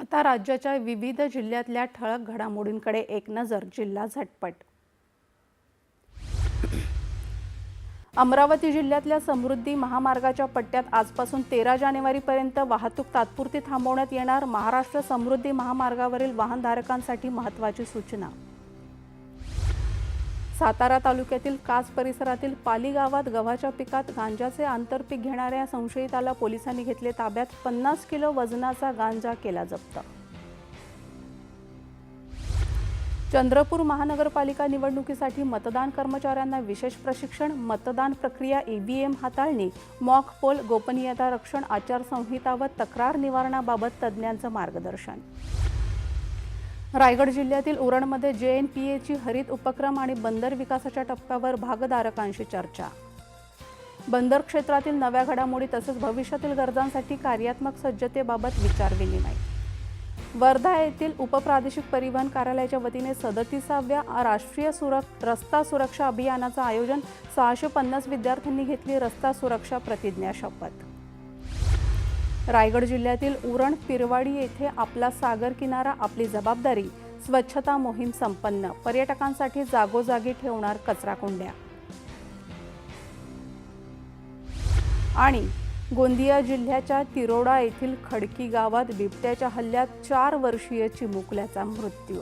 आता राज्याच्या विविध जिल्ह्यातल्या ठळक घडामोडींकडे एक नजर जिल्हा झटपट. अमरावती जिल्ह्यातल्या समृद्धी महामार्गाच्या पट्ट्यात आजपासून तेरा जानेवारीपर्यंत वाहतूक तात्पुरती थांबवण्यात येणार. महाराष्ट्र समृद्धी महामार्गावरील वाहनधारकांसाठी महत्त्वाची सूचना. सातारा तालुक्यातील कास परिसरातील पाली गावात गव्हाच्या पिकात गांजाचे आंतरपीक घेणाऱ्या संशयिताला पोलिसांनी घेतले ताब्यात. पन्नास किलो वजनाचा गांजा केला जप्त. चंद्रपूर महानगरपालिका निवडणुकीसाठी मतदान कर्मचाऱ्यांना विशेष प्रशिक्षण मतदान प्रक्रिया ईव्हीएम हाताळणी मॉक पोल गोपनीयता रक्षण आचारसंहिता व तक्रार निवारणाबाबत तज्ज्ञांचं मार्गदर्शन. रायगड जिल्ह्यातील उरणमध्ये जे एन पी एची हरित उपक्रम आणि बंदर विकासाच्या टप्प्यावर भागधारकांशी चर्चा. बंदर क्षेत्रातील नव्या घडामोडी तसेच भविष्यातील गरजांसाठी कार्यात्मक सज्जतेबाबत विचारविनिमय वर्धा येथील उपप्रादेशिक परिवहन कार्यालयाच्या वतीने सदतीसाव्या राष्ट्रीय सुरक रस्ता सुरक्षा अभियानाचं आयोजन सहाशे पन्नास विद्यार्थ्यांनी घेतली रस्ता सुरक्षा प्रतिज्ञा शपथ. रायगड जिल्ह्यातील उरण पिरवाडी येथे आपला सागर किनारा आपली जबाबदारी स्वच्छता मोहीम संपन्न. पर्यटकांसाठी जागोजागी ठेवणार कचरा कुंड्या. आणि गोंदिया जिल्ह्याच्या तिरोडा येथील खडकी गावात बिबट्याच्या हल्ल्यात चार वर्षीय चिमुकल्याचा मृत्यू.